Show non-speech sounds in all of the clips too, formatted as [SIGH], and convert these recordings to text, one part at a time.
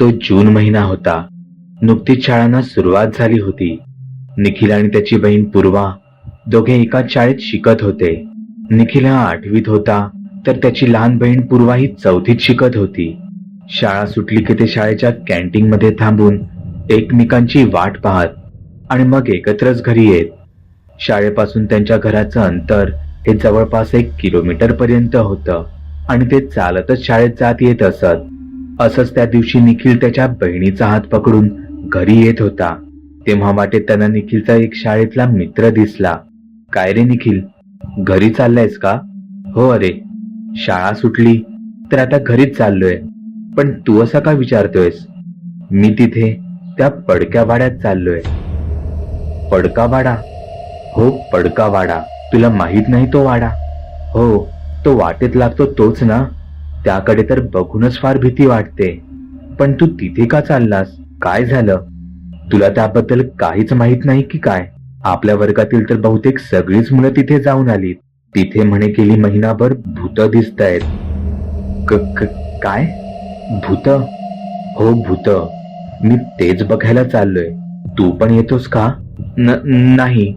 तो जून महिना होता. नुकतीच शाळांना सुरुवात झाली होती. निखिल आणि त्याची बहीण पूर्वा दोघे एकाच शाळेत शिकत होते. निखिल हा आठवीत होता तर त्याची लहान बहीण पूर्वा ही चौथीत शिकत होती. शाळा सुटली की ते शाळेच्या कॅन्टीन मध्ये थांबून एकमेकांची वाट पाहत आणि मग एकत्रच घरी येत. शाळेपासून त्यांच्या घराचं अंतर हे जवळपास एक किलोमीटर पर्यंत होतं आणि ते चालतच शाळेत जात येत असत. असंच त्या दिवशी निखिल त्याच्या बहिणीचा हात पकडून घरी येत होता. तेव्हा वाटेत त्यांना निखिलचा एक शाळेतला मित्र दिसला. काय रे निखिल? घरी चाललायस का? हो अरे शाळा सुटली तर आता घरीच चाललोय. पण तू असा का विचारतोयस? मी तिथे त्या पडक्या वाड्यात चाललोय. पडका वाडा? हो पडका वाडा. तुला माहीत नाही तो वाडा. हो तो वाटेत लागतो तोच ना. त्याकडे तर बघूनच फार भीती वाटते. पण तू तिथे का चाललास? काय झालं? तुला त्याबद्दल काहीच माहीत नाही की काय? आपल्या वर्गातील तर बहुतेक सगळीच मुलं तिथे जाऊन आलीत. तिथे म्हणे गेली महिनाभर भूत दिसत आहेत काय? भूत? हो भूत. मी तेच बघायला चाललोय. तू पण येतोस का? न नाही.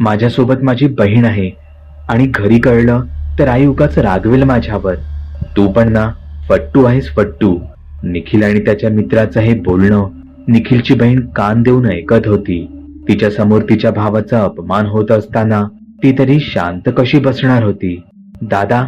माझ्यासोबत माझी बहीण आहे. आणि घरी कळलं तर आई उगाच रागवेल माझ्यावर. तू पण ना फट्टू आहेस फट्टू. निखिल आणि त्याच्या मित्राचं हे बोलणं निखिलची बहीण कान देऊन ऐकत होती. तिच्या समोर तिच्या भावाचा अपमान होत असताना ती तरी शांत कशी बसणार होती. दादा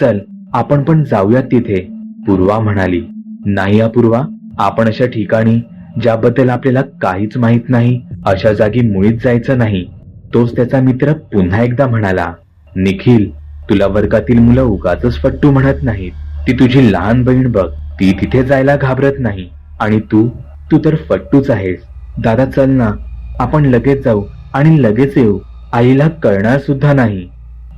चल आपण पण जाऊयात तिथे पूर्वा म्हणाली. नाही अपूर्वा आपण अशा ठिकाणी ज्याबद्दल आपल्याला काहीच माहीत नाही अशा जागी मुळीच जायचं नाही तोच त्याचा मित्र पुन्हा एकदा म्हणाला. निखिल तुला वर्गातील मुलं उगाच फट्टू म्हणत नाहीत. ती तुझी लहान बहीण बघ. ती तिथे जायला घाबरत नाही. आणि तू तू तर फट्टूच आहेस. दादा चल ना. आपण लगेच जाऊ आणि लगेच येऊ. आईला कळणार सुद्धा नाही.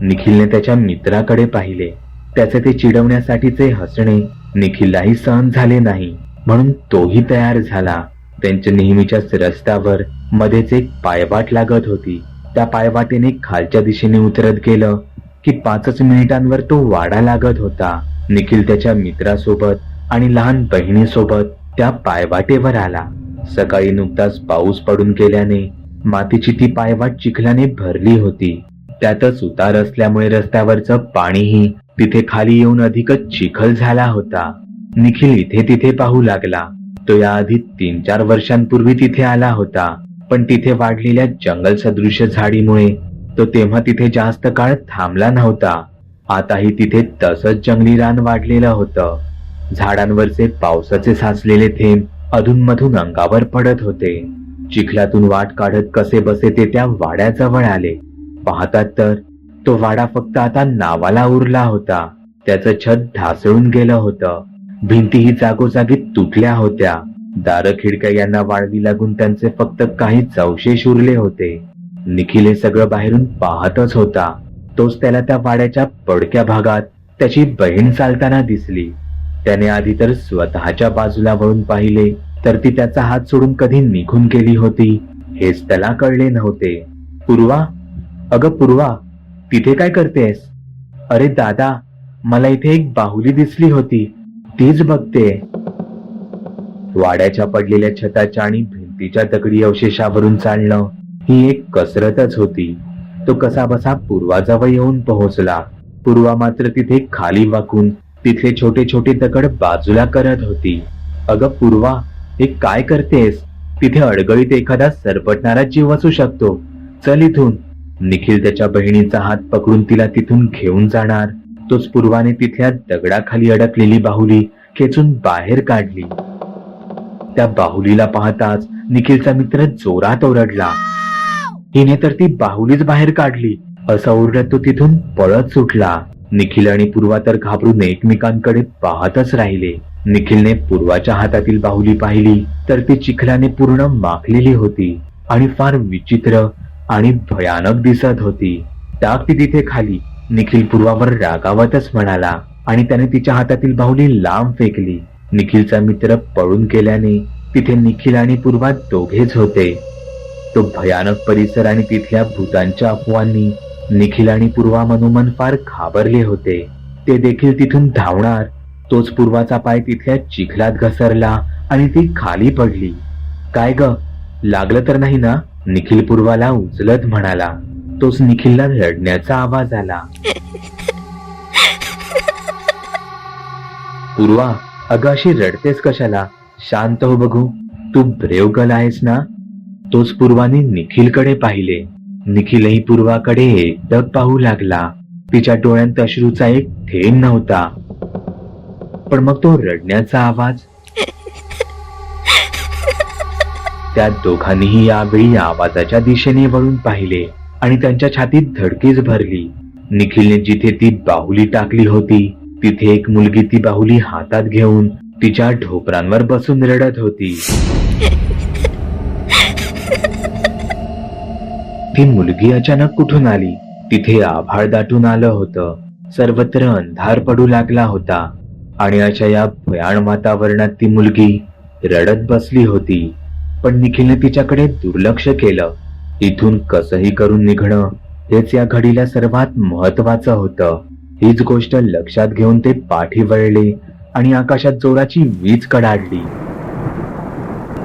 निखिलने त्याच्या मित्राकडे पाहिले. त्याचे ते चिडवण्यासाठीचे हसणे निखिललाही सहन झाले नाही. म्हणून तोही तयार झाला. त्यांच्या नेहमीच्याच रस्त्यावर मध्येच एक पायवाट लागत होती. त्या पायवाटेने खालच्या दिशेने उतरत गेलं. की पाचच मिनिटांवर तो वाडा लागत होता. निखिल त्याच्या मित्रासोबत आणि लहान बहिणीसोबत त्या पायवाटेवर आला. सकाळी नुकताच पाऊस पडून गेल्याने मातीची ती पायवाट चिखलाने भरली होती. त्यातच उतार असल्यामुळे रस्त्यावरचं पाणीही तिथे खाली येऊन अधिकच चिखल झाला होता. निखिल इथे तिथे पाहू लागला. तो याआधी तीन चार वर्षांपूर्वी तिथे आला होता. पण तिथे वाढलेल्या जंगल सदृश झाडीमुळे तो तेव्हा तिथे जास्त काळ थांबला नव्हता. आताही तिथे तसंच जंगली रान वाढलेलं होतं. झाडांवरचे पावसाचे साचलेले थेंब अधूनमधून अंगावर पडत होते. चिखलातून वाट काढत कसे बसे ते त्या वाड्याजवळ आले. पाहतात तर तो वाडा फक्त आता नावाला उरला होता. त्याचं छत ढासळून गेलं होतं. भिंतीही जागोजागी तुटल्या होत्या. दार खिडक्या यांना वाळवी लागून त्यांचे फक्त काही चौशेष उरले होते. निखिल हे सगळं बाहेरून पाहतच होता. तोच त्याला त्या वाड्याच्या पडक्या भागात त्याची बहीण चालताना दिसली. त्याने आधी तर स्वतःच्या बाजूला वळून पाहिले तर ती त्याचा हात सोडून कधी निघून गेली होती हेच त्याला कळले नव्हते. पूर्वा? अगं पूर्वा तिथे काय करतेस? अरे दादा मला इथे एक बाहुली दिसली होती तीच बघते. वाड्याच्या पडलेल्या छताच्या आणि भिंतीच्या दगडी अवशेषावरून चालणं ही एक कसरतच होती. तो कसा बसा पूर्वाजवळ येऊन पोहोचला. पूर्वा मात्र तिथे खाली वाकून तिथले छोटे छोटे दगड बाजूला करत होती. अगं पूर्वा हे काय करतेस? तिथे अडगळीत एखादा सरपटणारा जीव असू शकतो. चल इथून. निखिल त्याच्या बहिणीचा हात पकडून तिला तिथून घेऊन जाणार. तोच पूर्वाने तिथल्या दगडाखाली अडकलेली बाहुली खेचून बाहेर काढली. त्या बाहुलीला पाहताच निखिलचा मित्र जोरात ओरडला. तिने तर ती बाहुलीच बाहेर काढली. असा ओरडत तो तिथून पळत सुटला. निखिल आणि पूर्वा तर घाबरून एकमेकांकडे पाहतच राहिले. निखिलने पूर्वाच्या हातातील बाहुली पाहिली तर ती चिखलाने पूर्ण माखलेली होती आणि फार विचित्र आणि भयानक दिसत होती. टाक ती तिथे खाली. निखिल पूर्वावर रागावतच म्हणाला आणि त्याने तिच्या हातातील बाहुली लांब फेकली. निखिलचा मित्र पळून गेल्याने तिथे निखिल आणि पूर्वा दोघेच होते. तो भयानक परिसर आणि तिथल्या भूतांच्या अफवांनी निखिल आणि पूर्वा मनोमन फार घाबरले होते. ते देखील तिथून धावणार. तोच पूर्वाचा पाय तिथल्या चिखलात घसरला आणि ती खाली पडली. काय ग? लागलं तर नाही ना? निखिल पूर्वाला उचलत म्हणाला. तोच निखिलला रडण्याचा आवाज आला. [LAUGHS] पूर्वा अगं अशी रडतेस कशाला? शांत हो बघू. तू ब्रेव गर्ल आहेस ना? तोच पूर्वाने निखिलकडे पाहिले. निखिलही पूर्वाकडे एकटक पाहू लागला. तिच्या डोळ्यांत अश्रूचा एक थेंब नव्हता. पण मग तो रडण्याचा आवाज? त्या दोघांनीही यावेळी आवाजाच्या दिशेने वळून पाहिले आणि त्यांच्या छातीत धडकीच भरली. निखिलने जिथे ती बाहुली टाकली होती तिथे एक मुलगी ती बाहुली हातात घेऊन तिच्या ढोपरांवर बसून रडत होती. ती मुलगी अचानक कुठून आली? तिथे आभाळ दाटून आलं होतं. सर्वत्र अंधार पडू लागला होता. आणि अशा या भयाण वातावरणात ती मुलगी रडत बसली होती. पण निखिलने तिच्याकडे दुर्लक्ष केलं. इथून कसंही करून निघणं हेच या घडीला सर्वात महत्वाचं होतं. हीच गोष्ट लक्षात घेऊन ते पाठी वळले आणि आकाशात जोराची वीज कडाडली.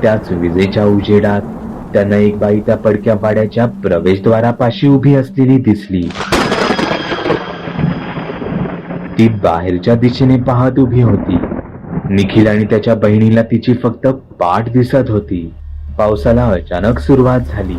त्याच विजेच्या उजेडात त्यांना एक बाई त्या पडक्या पाड्याच्या प्रवेशद्वारापाशी उभी असलेली दिसली. ती बाहेरच्या दिशेने पाहत उभी होती. निखिल आणि त्याच्या बहिणीला तिची फक्त पाठ दिसत होती. पावसाला अचानक सुरुवात झाली.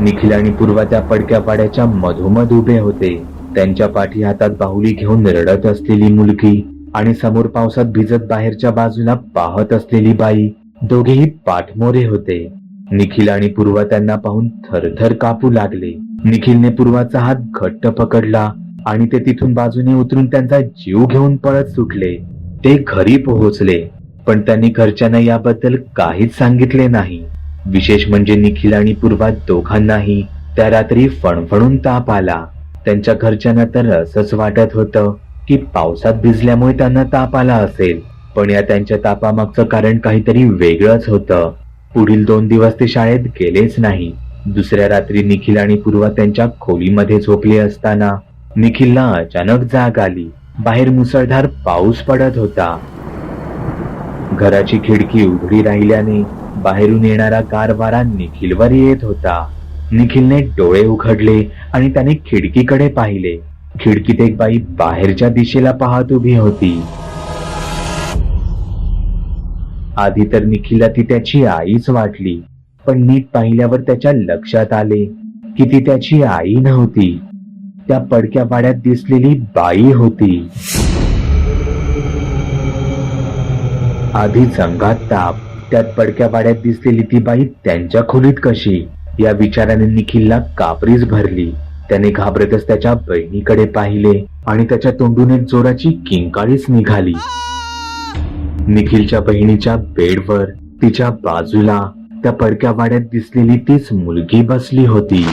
निखिल आणि पूर्वा त्या पडक्या पाड्याच्या मधोमध उभे होते. त्यांच्या पाठी हातात बाहुली घेऊन रडत असलेली मुलगी आणि समोर पावसात भिजत बाहेरच्या बाजूला पाहत असलेली बाई दोघेही पाठमोरे होते. निखिल आणि पूर्वा त्यांना पाहून थरथर कापू लागले. निखिलने पूर्वाचा हात घट्ट पकडला आणि ते तिथून बाजूने उतरून त्यांचा जीव घेऊन पळत सुटले. ते घरी पोहोचले पण त्यांनी घरच्यांना याबद्दल काहीच सांगितले नाही. विशेष म्हणजे निखिल आणि पूर्वा दोघांनाही त्या रात्री फणफणून ताप आला. त्यांच्या घरच्यांना तर असंच वाटत होतं की पावसात भिजल्यामुळे त्यांना ताप आला असेल पण या त्यांच्या तापामागचं कारण काहीतरी वेगळंच होतं. पुढील दोन दिवस ते शाळेत गेलेच नाही. दुसऱ्या रात्री निखिल आणि पूर्वा त्यांच्या खोलीमध्ये झोपले असताना निखिलला अचानक जाग आली. बाहेर मुसळधार पाऊस पडत होता. घराची खिडकी उघडी राहिल्याने बाहेरून येणारा गार वारा निखिलवर येत होता. निखिलने डोळे उघडले आणि त्याने खिडकीकडे पाहिले. खिडकीत एक बाई बाहेरच्या दिशेला पाहत उभी होती. आधी तर निखिलला ती त्याची आईच वाटली पण नीट पाहिल्यावर त्याच्या लक्षात आले की ती त्याची आई नव्हती. त्या पडक्या वाड्यात दिसलेली बाई होती. आधी जंगात ताप त्यात पडक्या वाड्यात दिसलेली ती बाई त्यांच्या खोलीत कशी? या विचाराने निखिलला कापरीच भरली. त्याने घाबरतच त्याच्या बहिणीकडे पाहिले आणि त्याच्या तोंडून एक जोराची किंकाळीच निघाली. निखिलच्या बहिणीच्या बेडवर तिच्या बाजूला त्या पडक्या वाड्यात दिसलेली तीच मुलगी बसली होती.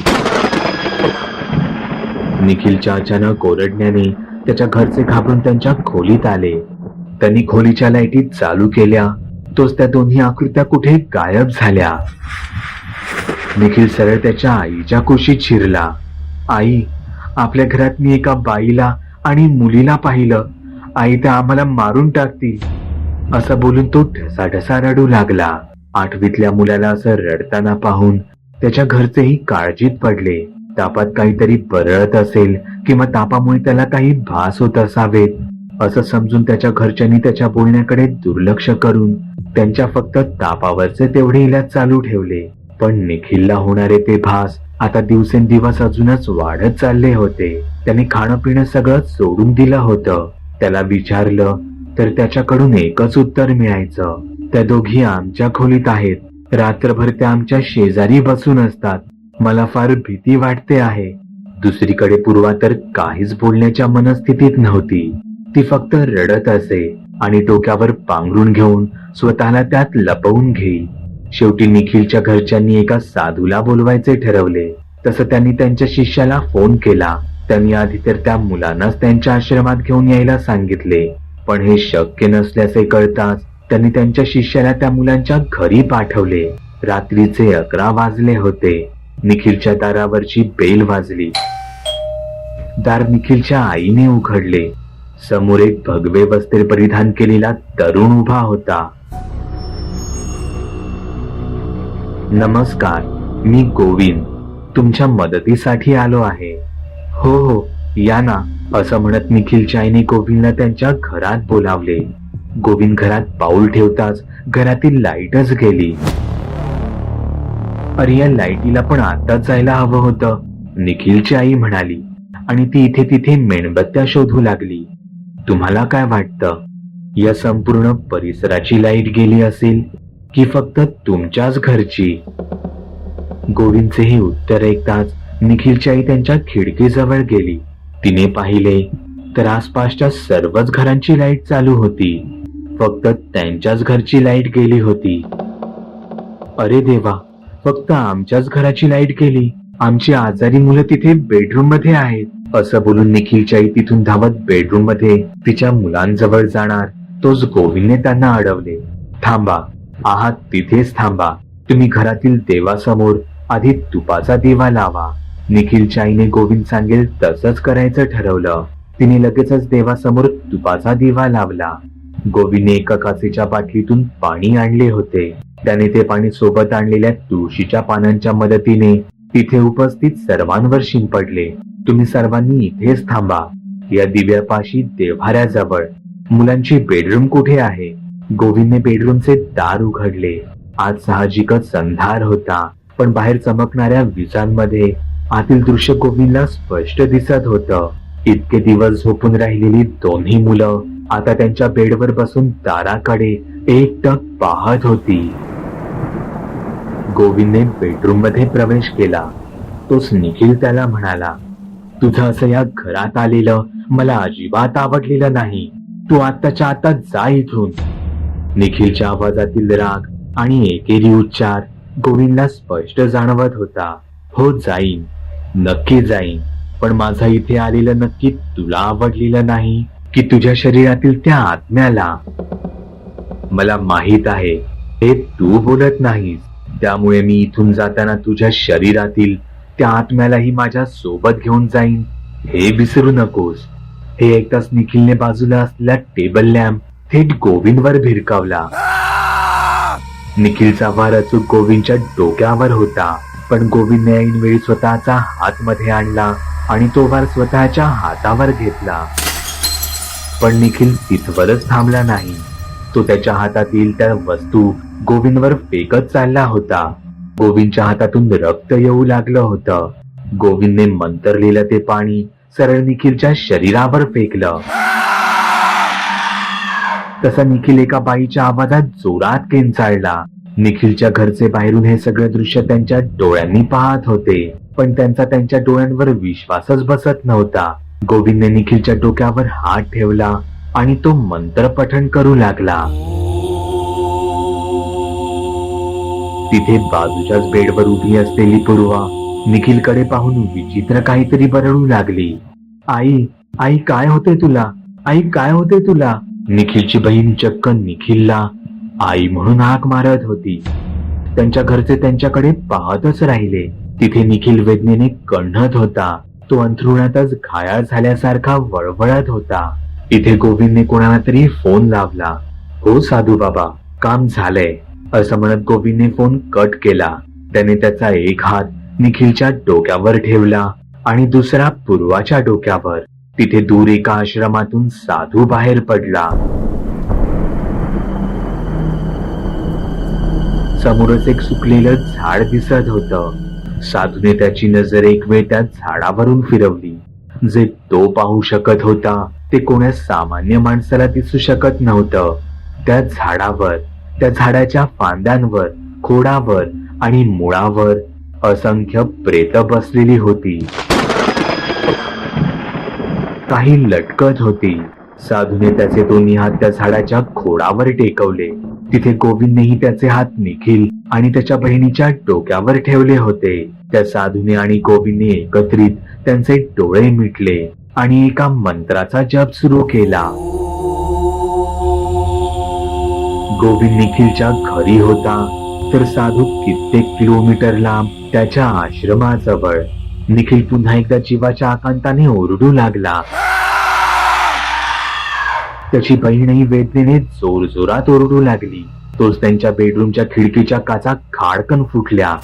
निखिलच्या अचानक ओरडण्याने त्याच्या घरचे घाबरून त्यांच्या खोलीत आले. त्यांनी खोलीच्या लाईटी चालू केल्या. तोच त्या दोन्ही आकृत्या कुठे गायब झाल्या. निखिल सरळ त्याच्या आईच्या कुशीत शिरला आई आपल्या घरात मी एका बाईला आणि मुलीला पाहिलं. आई त्या आम्हाला मारून टाकतील. असं बोलून तो ठसाठसा रडू लागला. आठवीतल्या मुलाला असं रडताना पाहून त्याच्या घरचेही काळजीत पडले. तापात काहीतरी बरळत असेल किंवा तापामुळे त्याला काही भास होत असावेत असं समजून त्याच्या घरच्यांनी त्याच्या बोलण्याकडे दुर्लक्ष करून त्यांच्या फक्त तापावरचे तेवढे इलाज चालू ठेवले. पण निखिलला होणारे ते भास आता दिवसेंदिवस अजूनच वाढत चालले होते. त्याने खाणं पिणं सगळं सोडून दिलं होतं. त्याला विचारलं तर त्याच्याकडून एकच उत्तर मिळायचं. त्या दोघी आमच्या खोलीत आहेत. रात्रभर त्या आमच्या शेजारी बसून असतात. मला फार भीती वाटते आहे. दुसरीकडे पूर्वा तर काहीच बोलण्याच्या मनस्थितीत नव्हती. ती फक्त रडत असे आणि डोक्यावर पांघरून घेऊन स्वतःला त्यात लपवून घेई शेवटी निखिलच्या घरच्यांनी एका साधूला बोलवायचे ठरवले. तसं त्यांनी त्यांच्या शिष्याला फोन केला. त्यांनी आधी तर त्या मुलांनाच त्यांच्या आश्रमात घेऊन यायला सांगितले. पण हे शक्य नसल्याचे कळताच त्यांनी त्यांच्या शिष्याला त्या मुलांच्या घरी पाठवले. रात्रीचे अकरा वाजले होते. निखिलच्या दारावरची बेल वाजली. दार निखिलच्या आईने उघडले. समोर एक भगवे वस्त्र परिधान केलेला तरुण उभा होता. नमस्कार मी गोविंद. तुमच्या मदतीसाठी आलो आहे. हो हो. या ना असं म्हणत निखिलच्या आईने गोविंदला त्यांच्या घरात बोलावले. गोविंद घरात पाऊल ठेवताच घरातील लाईटच गेली. अरे या लाईटीला पण आताच जायला हवं होतं निखिलची आई म्हणाली. आणि ती इथे तिथे मेणबत्त्या शोधू लागली. तुम्हाला काय वाटतं? या संपूर्ण परिसराची लाइट गेली असेल की फक्त तुमच्याच घरची? गोविंदचे हे उत्तर ऐकताच निखिलची आई त्यांच्या खिडकीजवळ गेली. तिने पाहिले तर आसपासच्या सर्वच घरांची लाइट चालू होती. फक्त त्यांच्याच घरची लाइट गेली होती. अरे देवा फक्त आमच्याच घराची लाइट गेली. आमची आजारी मुलं तिथे बेडरूममध्ये आहेत. असं बोलून निखिलच्या आई तिथून धावत बेडरूममध्ये तिच्या मुलांजवळ जाणार. तोच गोविंदने त्यांना अडवले. थांबा आहात तिथेच थांबा. तुम्ही घरातील देवासमोर आधी तुपाचा दिवा लावा. निखिलच्या आईने गोविंद सांगेल तसंच करायचं ठरवलं. तिने लगेचच देवासमोर तुपाचा दिवा लावला. गोविंदने एका काचेच्या बाटलीतून पाणी आणले होते. त्याने ते पाणी सोबत आणलेल्या तुळशीच्या पानांच्या मदतीने तिथे उपस्थित सर्वांवर शिंपडले. तुम्ही सर्वांनी इथेच थांबा. या दिव्यापाशी देव्हाऱ्याजवळ. मुलांची बेडरूम कुठे आहे? गोविंदने बेडरूमचे दार उघडले. आज साहजिकच संधार होता पण बाहेर चमकणाऱ्या विजांमध्ये आतील दृश्य गोविंदला स्पष्ट दिसत होतं. इतके दिवस झोपून राहिलेली दोन्ही मुलं आता त्यांच्या बेडवर बसून दाराकडे एकटक पाहत होती. गोविंदने बेडरूममध्ये प्रवेश केला. तोच निखिल त्याला म्हणाला तुझं असं या घरात आलेलं मला अजिबात आवडलेलं नाही. तू आत्ताच्या आता जा इथून. निखिलच्या आवाजातील राग आणि एकेरी उच्चार गोविंदला स्पष्ट जाणवत होता. हो जाईन. नक्की जाईन. पण माझा इथे आलेलं नक्की तुला आवडलेलं नाही की तुझ्या शरीरातील त्या आत्म्याला? मला माहीत आहे हे तू बोलत नाहीस. त्यामुळे मी इथून जाताना तुझ्या शरीरातील त्या आत्म्यालाही माझ्या सोबत घेऊन जाईन. हे विसरू नकोस. हे ऐकताच निखिलने बाजूला असलेला टेबल लॅम्प थेट गोविंदवर भिरकावला. निखिलचा वार अचूक गोविंदच्या डोक्यावर होता. पण गोविंदने ऐनवेळी स्वतःचा हात मध्ये आणला आणि तो वार स्वतःच्या हातावर घेतला. पण निखिल तिथवरच थांबला नाही. तो त्याच्या हातातील त्या वस्तू गोविंदवर फेकत चालला होता. गोविंदच्या हातातून रक्त येऊ लागलं होतं. गोविंदने मंतरलेलं ते पाणी सरळ निखिलच्या शरीरावर फेकलं. तसा निखिल एका बाईच्या आवाजात जोरात केंचाळला. निखिलच्या घरचे बाहेरून हे सगळं दृश्य त्यांच्या डोळ्यांनी पाहत होते. पण त्यांचा त्यांच्या डोळ्यांवर विश्वासच बसत नव्हता. गोविंदने निखिलच्या डोक्यावर हात ठेवला आणि तो मंत्र पठण करू लागला. तिथे बाजूच्याच बेडवर उभी असलेली पूर्वा निखिलकडे पाहून विचित्र काहीतरी बरळू लागली. आई आई काय होते तुला? आई काय होते तुला? निखिलची बहीण चक्क निखिलला आई म्हणून हाक मारत होती. त्यांच्या घरचे त्यांच्याकडे पाहतच राहिले. तिथे निखिल वेदनेने कणत होता. तो अंथरुणातच घायाळ झाल्यासारखा वळवळत होता. इथे गोविंदने कोणाला तरी फोन लावला. हो साधू बाबा काम झालंय. असं म्हणत गोविंदने फोन कट केला. त्याने त्याचा एक हात निखिलच्या डोक्यावर ठेवला आणि दुसरा पूर्वाच्या डोक्यावर. तिथे दूर एका आश्रमातून साधू बाहेर पडला. समोरच एक सुकलेलं झाड दिसत होत. साधूने त्याची नजर एक वेळ त्या झाडावरून फिरवली. जे तो पाहू शकत होता ते कोण्या सामान्य माणसाला दिसू शकत नव्हतं. त्या झाडावर त्या झाडाच्या फांद्यांवर खोडावर आणि मुळावर असंख्य प्रेत बसलेली होती. काही लटकत होती. साधूने त्याचे दोन्ही हात त्या झाडाच्या खोडावर टेकवले. तिथे गोविंदनेही त्याचे हात निखिल आणि त्याच्या बहिणीच्या डोक्यावर ठेवले होते. त्या साधूने आणि गोविंदने एकत्रित त्यांचे डोळे मिटले आणि एका मंत्राचा जप सुरू केला. गोविंद निखिलच्या घरी होता तर साधू कित्येक किलोमीटर लांब त्याच्या आश्रमाजवळ निखिल पुन्हा एकदा जीवाच्या आकांताने ओरडू लागला. त्याची बहीणही वेदनेने जोरजोरात ओरडू लागली. तोच त्यांच्या बेडरूमच्या खिडकीच्या काचा खाडकन फुटल्या.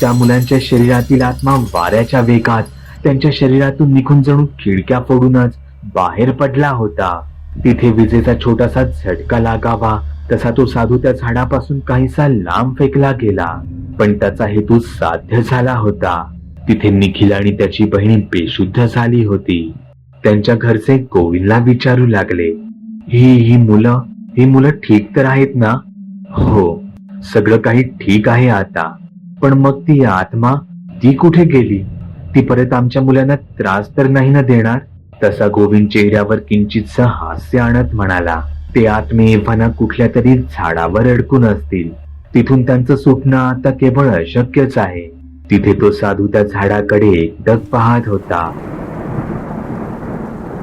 त्या मुलांच्या शरीरातील आत्मा वाऱ्याच्या वेगात त्यांच्या शरीरातून निघून जणू खिडक्या फोडूनच बाहेर पडला होता. तिथे विजेचा छोटासा झटका लागावा तसा तो साधू त्या झाडापासून काहीसा लांब फेकला गेला. पण त्याचा हेतू साध्य झाला होता. तिथे निखिल आणि त्याची बहीण बेशुद्ध झाली होती. त्यांच्या घरचे गोविंदला विचारू लागले ही ही मुलं ही मुलं ठीक तर आहेत ना? हो सगळं काही ठीक आहे आता पण मग ती आत्मा ती कुठे गेली? ती परत आमच्या मुलांना त्रास तर नाही ना देणार? तसा गोविंद चेहऱ्यावर किंचितस हास्य आणत म्हणाला ते आत्मे एव्हाना कुठल्या तरी झाडावर अडकून असतील. तिथून त्यांचं सुटणं आता केवळ अशक्यच आहे. तिथे तो साधू त्या झाडाकडे डग पाहत होता.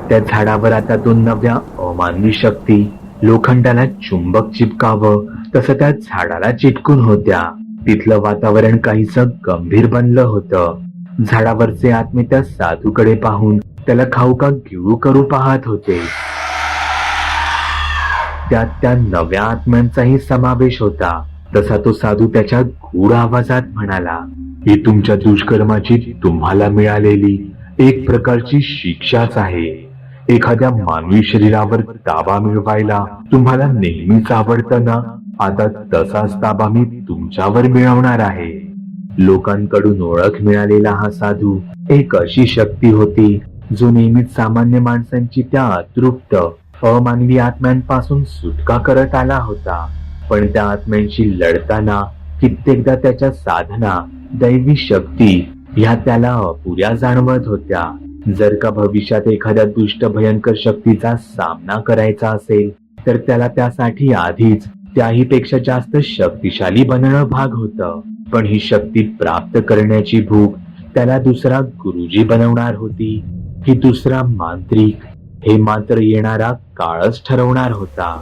त्या झाडावर आता तो नव्या अमानवी शक्ती लोखंडाला चुंबक चिपकावं तसं त्या झाडाला चिटकून होत्या. तिथलं वातावरण काहीस गंभीर बनलं होतं. झाडावरचे आत्मे त्या साधूकडे पाहून त्याला खाऊ का गिळू करू पाहत होते. त्यात त्या नव्या आत्म्यांचाही समावेश होता. तसा तो साधू त्याच्या गूढ आवाजात म्हणाला ही तुमच्या दुष्कर्माची तुम्हाला मिळालेली एक प्रकारची शिक्षाच आहे. एखाद्या मानवी शरीरावर ताबा मिळवायला तुम्हाला नेहमीच आवडतं ना आता तसाच ताबा मी तुमच्यावर मिळवणार आहे. लोकांकडून ओळख मिळालेला हा साधू एक अशी शक्ती होती जो नेहमीच सामान्य माणसांची त्या अतृप्त अमानवी आत्म्यांपासून सुटका करत आला होता. पण त्या आत्म्यांशी लढताना कित्येकदा त्याच्या साधना दैवी शक्ती ह्या त्याला अपुऱ्या जाणवत होत्या. जर का भविष्यात एखाद्या दुष्ट भयंकर शक्तीचा सामना करायचा असेल तर त्याला त्यासाठी आधीच त्याही पेक्षा जास्त शक्तिशाली बनणं भाग होतं. पण ही शक्ती प्राप्त करण्याची भूक त्याला दुसरा गुरुजी बनवणार होती. की दुसरा मांत्रिक हे मात्र येणारा काळच ठरवणार होता.